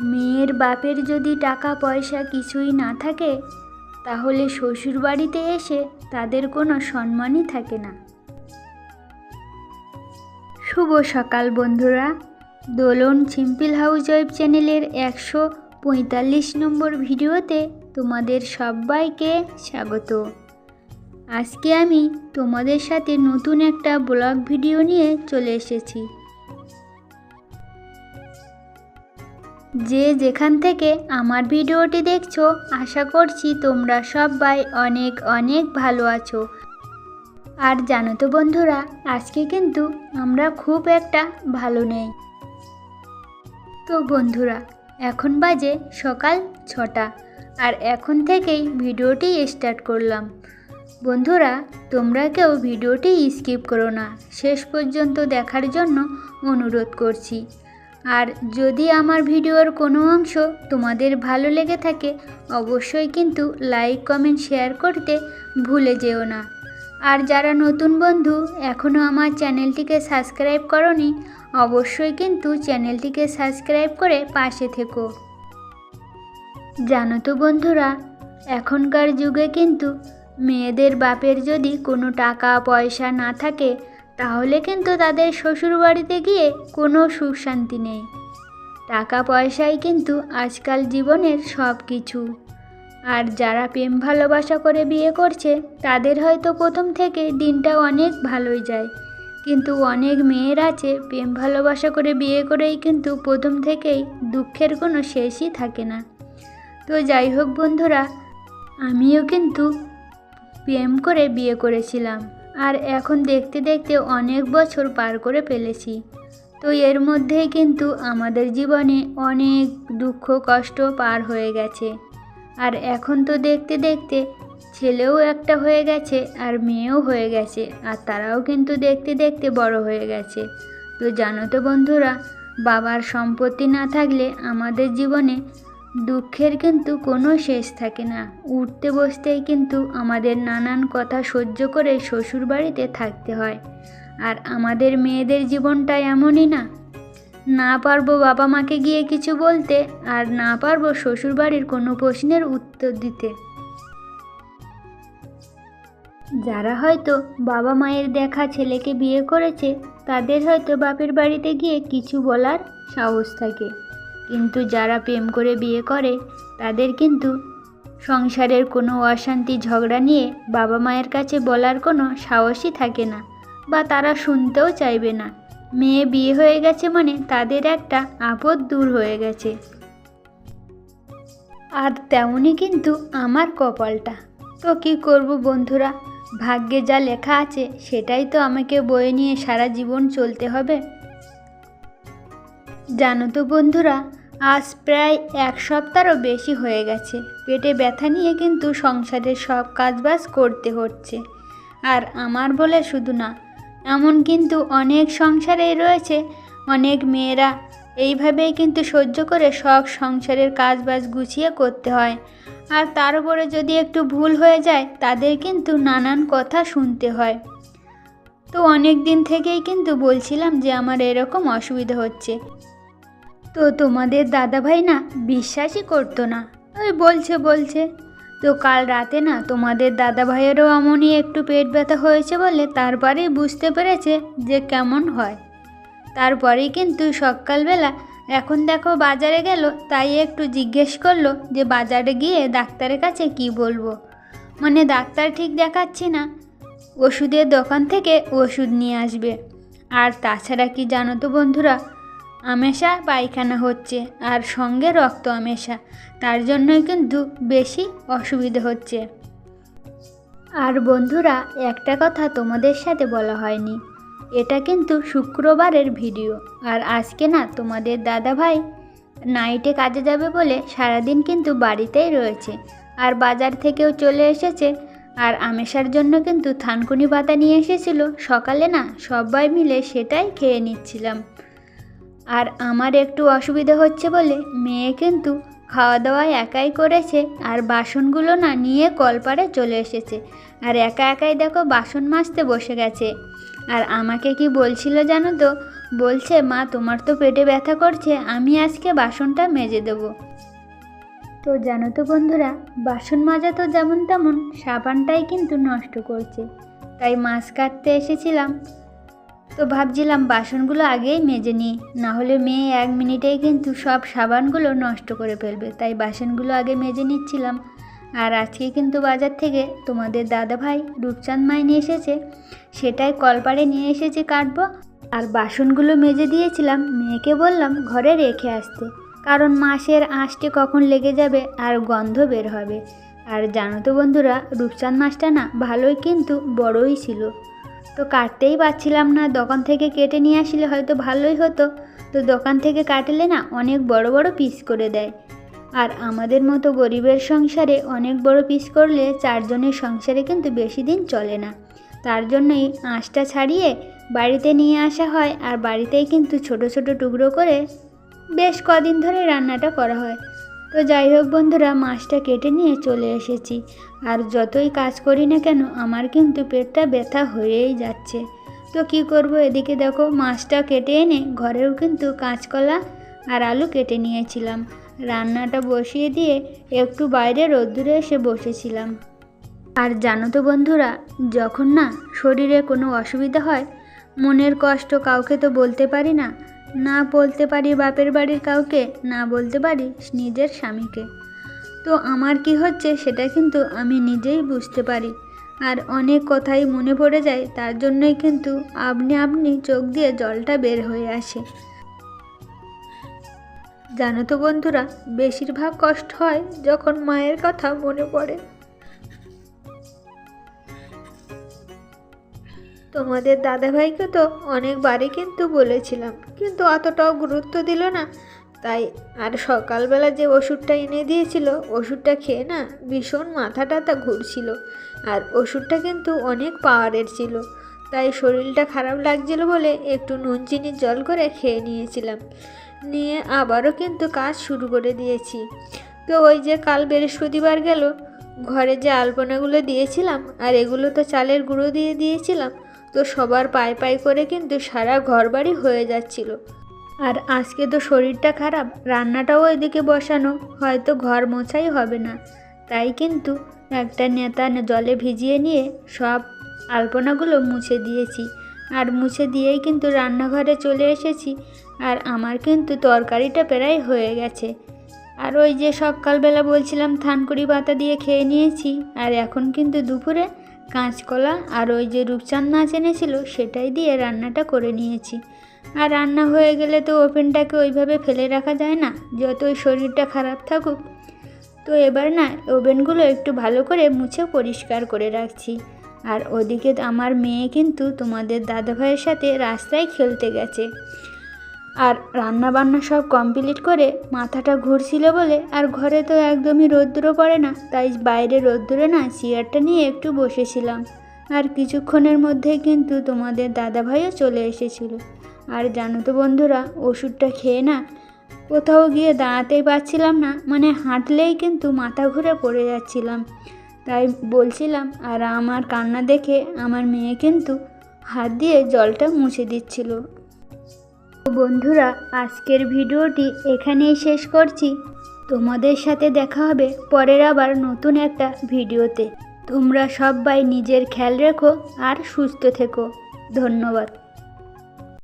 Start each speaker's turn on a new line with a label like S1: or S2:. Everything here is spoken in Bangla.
S1: মেয়ের বাপের যদি টাকা পয়সা কিছুই না থাকে, তাহলে শ্বশুর বাড়িতে এসে তাদের কোনো সম্মানই থাকে না। শুভ সকাল বন্ধুরা। দোলন সিম্পল হাউস ওয়েব চ্যানেলের একশো পঁয়তাল্লিশ নম্বর ভিডিওতে তোমাদের সবাইকে স্বাগত। আজকে আমি তোমাদের সাথে নতুন একটা ব্লগ ভিডিও নিয়ে চলে এসেছি। যে যেখান থেকে আমার ভিডিওটি দেখছ, আশা করছি তোমরা সবাই অনেক অনেক ভালো আছো। আর জানো তো বন্ধুরা, আজকে কিন্তু আমরা খুব একটা ভালো নেই। তো বন্ধুরা, এখন বাজে সকাল ছটা, আর এখন থেকেই ভিডিওটি স্টার্ট করলাম। বন্ধুরা, তোমরা কেউ ভিডিওটি স্কিপ করো না, শেষ পর্যন্ত দেখার জন্য অনুরোধ করছি। আর যদি আমার ভিডিওর কোনো অংশ তোমাদের ভালো লেগে থাকে, অবশ্যই কিন্তু লাইক, কমেন্ট, শেয়ার করতে ভুলে যেও না। আর যারা নতুন বন্ধু এখনও আমার চ্যানেলটিকে সাবস্ক্রাইব করনি, অবশ্যই কিন্তু চ্যানেলটিকে সাবস্ক্রাইব করে পাশে থেকো। জানো তো বন্ধুরা, এখনকার যুগে কিন্তু মেয়েদের বাপের যদি কোনো টাকা, পয়সা না থাকে তাহলে কিন্তু তাদের শ্বশুর বাড়িতে গিয়ে কোনো সুখ শান্তি নেই। টাকা পয়সাই কিন্তু আজকাল জীবনের সব কিছু আর যারা প্রেম ভালোবাসা করে বিয়ে করছে, তাদের হয়তো প্রথম থেকে দিনটা অনেক ভালোই যায়। কিন্তু অনেক মেয়ের আছে, প্রেম ভালোবাসা করে বিয়ে করেই কিন্তু প্রথম থেকেই দুঃখের কোনো শেষই থাকে না। তো যাই হোক বন্ধুরা, আমিও কিন্তু প্রেম করে বিয়ে করেছিলাম। আর এখন দেখতে দেখতে অনেক বছর পার করে ফেলেছি। তো এর মধ্যেই কিন্তু আমাদের জীবনে অনেক দুঃখ, কষ্ট পার হয়ে গেছে। আর এখন তো দেখতে দেখতে ছেলেও একটা হয়ে গেছে আর মেয়েও হয়ে গেছে, আর তারাও কিন্তু দেখতে দেখতে বড় হয়ে গেছে। তো জানো তো বন্ধুরা, বাবার সম্পত্তি না থাকলে আমাদের জীবনে দুঃখের কিন্তু কোনো শেষ থাকে না। উঠতে বসতেই কিন্তু আমাদের নানান কথা সহ্য করে শ্বশুর বাড়িতে থাকতে হয়। আর আমাদের মেয়েদের জীবনটা এমনই না। না পারব বাবা মাকে গিয়ে কিছু বলতে, আর না পারব শ্বশুর বাড়ির কোনো প্রশ্নের উত্তর দিতে। যারা হয়তো বাবা মায়ের দেখা ছেলেকে বিয়ে করেছে, তাদের হয়তো বাপের বাড়িতে গিয়ে কিছু বলার সাহস থাকে। কিন্তু যারা প্রেম করে বিয়ে করে, তাদের কিন্তু সংসারের কোনো অশান্তি ঝগড়া নিয়ে বাবা মায়ের কাছে বলার কোনো সাহসই থাকে না বা তারা শুনতেও চাইবে না। মেয়ে বিয়ে হয়ে গেছে মানে তাদের একটা আপদ দূর হয়ে গেছে। আর তেমনই কিন্তু আমার কপালটা। তো কি করব বন্ধুরা? ভাগ্যে যা লেখা আছে, সেটাই তো আমাকে বয়ে নিয়ে সারা জীবন চলতে হবে। জানো তো বন্ধুরা আজ প্রায় এক সপ্তাহও বেশি হয়ে গেছে। পেটে ব্যথা নিয়ে কিন্তু সংসারের সব কাজবাজ করতে হচ্ছে। আর আমার বলে শুধু না, এমন কিন্তু অনেক সংসারেই রয়েছে, অনেক মেয়েরা এইভাবেই কিন্তু সহ্য করে সব সংসারের কাজবাজ গুছিয়ে করতে হয়। আর তার উপরে যদি একটু ভুল হয়ে যায়, তাদের কিন্তু নানান কথা শুনতে হয়। তো অনেক দিন থেকেই কিন্তু বলছিলাম যে আমার এরকম অসুবিধা হচ্ছে। তো তোমাদের দাদাভাই না বিশ্বাসই করতো না। ওই বলছে বলছে, তো কাল রাতে না তোমাদের দাদা ভাইয়েরও এমনই একটু পেট ব্যথা হয়েছে বলে তারপরেই বুঝতে পেরেছে যে কেমন হয়। তারপরেই কিন্তু সকালবেলা এখন দেখো বাজারে গেল, তাই একটু জিজ্ঞেস করল যে বাজারে গিয়ে ডাক্তারের কাছে কি বলব। মানে ডাক্তার ঠিক দেখাচ্ছি না, ওষুধের দোকান থেকে ওষুধ নিয়ে আসবে। আর তাছাড়া কি জানো তো বন্ধুরা আমেশা পায়খানা হচ্ছে আর সঙ্গে রক্ত আমেশা। তার জন্যই কিন্তু বেশি অসুবিধা হচ্ছে। আর বন্ধুরা, একটা কথা তোমাদের সাথে বলা হয়নি। এটা কিন্তু শুক্রবারের ভিডিও। আর আজকে না তোমাদের দাদা ভাই নাইটে কাজে যাবে বলে সারাদিন কিন্তু বাড়িতেই রয়েছে। আর বাজার থেকেও চলে এসেছে। আর আমেশার জন্য কিন্তু থানকুনি পাতা নিয়ে এসেছিল। সকালে না সবাই মিলে সেটাই খেয়ে নিচ্ছিলাম। আর আমার একটু অসুবিধে হচ্ছে বলে মেয়ে কিন্তু খাওয়া দাওয়া একাই করেছে আর বাসনগুলো না নিয়ে কলপারে চলে এসেছে। আর একা একাই দেখো বাসন মাজতে বসে গেছে। আর আমাকে কি বলছিল জানো তো? বলছে, মা, তোমার তো পেটে ব্যথা করছে, আমি আজকে বাসনটা মেজে দেবো। তো জানো তো বন্ধুরা, বাসন মাজা তো যেমন তেমন সাবানটাই কিন্তু নষ্ট করছে। তাই মাছ কাটতে এসেছিলাম। তো ভাবছিলাম বাসনগুলো আগেই মেজে নিই। না হলে মেয়ে এক মিনিটেই কিন্তু সব সাবানগুলো নষ্ট করে ফেলবে, তাই বাসনগুলো আগে মেজে নিচ্ছিলাম। আর আজকে কিন্তু বাজার থেকে তোমাদের দাদা ভাই রূপচাঁদ মাই নিয়ে এসেছে, সেটাই কলপাড়ে নিয়ে এসেছে কাটবো। আর বাসনগুলো মেজে দিয়েছিলাম, মেয়েকে বললাম ঘরে রেখে আসতে, কারণ মাসের আঁশটে কখন লেগে যাবে আর গন্ধ বের হবে। আর জানো তো বন্ধুরা, রূপচাঁদ মাছটা না ভালোই কিন্তু বড়ই ছিল। তো কাটতেই পারছিলাম না। দোকান থেকে কেটে নিয়ে আসলে হয়তো ভালোই হতো। তো দোকান থেকে কাটলে না অনেক বড় বড় পিস করে দেয়। আর আমাদের মতো গরিবের সংসারে অনেক বড় পিস করলে চারজনের সংসারে কিন্তু বেশি দিন চলে না। তার জন্যই আঁশটা ছাড়িয়ে বাড়িতে নিয়ে আসা হয়। আর বাড়িতেই কিন্তু ছোট ছোট টুকরো করে বেশ কদিন ধরে রান্নাটা করা হয়। তো যাই হোক বন্ধুরা, মাছটা কেটে নিয়ে চলে এসেছি। আর যতই কাজ করি না কেন, আমার কিন্তু পেটটা ব্যথা হয়েই যাচ্ছে। তো কি করব এদিকে দেখো, মাছটা কেটে এনে ঘরেও কিন্তু কাঁচকলা আর আলু কেটে নিয়েছিলাম। রান্নাটা বসিয়ে দিয়ে একটু বাইরে রোদ্দুরে এসে বসেছিলাম। আর জানো তো বন্ধুরা, যখন না শরীরে কোনো অসুবিধা হয়, মনের কষ্ট কাউকে তো বলতে পারি না না বলতে পারি বাপের বাড়ির কাউকে, না বলতে পারি নিজের স্বামীকে। তো আমার কি হচ্ছে সেটা কিন্তু আমি নিজেই বুঝতে পারি। আর অনেক কথাই মনে পড়ে যায়, তার জন্যই কিন্তু আপনি আপনি চোখ দিয়ে জলটা বের হয়ে আসে। জানো তো বন্ধুরা, বেশিরভাগ কষ্ট হয় যখন মায়ের কথা মনে পড়ে। তোমাদের দাদাভাইকে তো অনেকবারই কিন্তু বলেছিলাম, কিন্তু অতটাও গুরুত্ব দিল না। তাই আর সকালবেলা যে ওষুধটা এনে দিয়েছিল, ওষুধটা খেয়ে না ভীষণ মাথা টাথা ঘুরছিল। আর ওষুধটা কিন্তু অনেক পাওয়ারের ছিল। তাই শরীরটা খারাপ লাগছিল বলে একটু নুন, চিনির জল করে খেয়ে নিয়েছিলাম। নিয়ে আবারও কিন্তু কাজ শুরু করে দিয়েছি। তো ওই যে কাল বৃহস্পতিবার গেল, ঘরে যে আলপনাগুলো দিয়েছিলাম, আর এগুলো তো চালের গুঁড়ো দিয়ে দিয়েছিলাম তো সবার পায়ে পায়ে করে কিন্তু সারা ঘরবাড়ি হয়ে যাচ্ছিল। আর আজকে তো শরীরটা খারাপ, রান্নাটাও এদিকে বসানো, হয়তো ঘর মোছাই হবে না। তাই কিন্তু একটা নেতা জলে ভিজিয়ে নিয়ে সব আলপনাগুলো মুছে দিয়েছি। আর মুছে দিয়েই কিন্তু রান্নাঘরে চলে এসেছি। আর আমার কিন্তু তরকারিটা প্রায় হয়ে গেছে। আর ওই যে সকালবেলা বলছিলাম থানকুড়ি পাতা দিয়ে খেয়ে নিয়েছি। আর এখন কিন্তু দুপুরে কাঁচকলা আর ওই যে রূপচাঁদ মাছ এনেছিল, সেটাই দিয়ে রান্নাটা করে নিয়েছি। আর রান্না হয়ে গেলে তো ওভেনটাকে ওইভাবে ফেলে রাখা যায় না, যতই শরীরটা খারাপ থাকুক। তো এবার না, ওভেনগুলো একটু ভালো করে মুছে পরিষ্কার করে রাখছি। আর ওদিকে আমার মেয়ে কিন্তু তোমাদের দাদাভাইয়ের সাথে রাস্তায় খেলতে গেছে। আর রান্না বান্না সব কমপ্লিট করে মাথাটা ঘুরছিল বলে আর ঘরে তো একদমই রোদ্দুর পড়ে না, তাই বাইরে রোদ্দুরে না চেয়ারটা নিয়ে একটু বসেছিলাম। আর কিছুক্ষণের মধ্যেই কিন্তু তোমাদের দাদাভাইও চলে এসেছিল। আর জানো তো বন্ধুরা, ওষুধটা খেয়ে না কোথাও গিয়ে দাঁড়াতেই পারছিলাম না মানে হাঁটলেই কিন্তু মাথা ঘুরে পড়ে যাচ্ছিলাম। তাই বলছিলাম, আর আমার কান্না দেখে আমার মেয়ে কিন্তু হাত দিয়ে জলটা মুছে দিচ্ছিল। বন্ধুরা, আজকের ভিডিওটি এখানেই শেষ করছি। তোমাদের সাথে দেখা হবে পরের আবার নতুন একটা ভিডিওতে। তোমরা সবাই নিজের খেয়াল রেখো আর সুস্থ থেকো। ধন্যবাদ।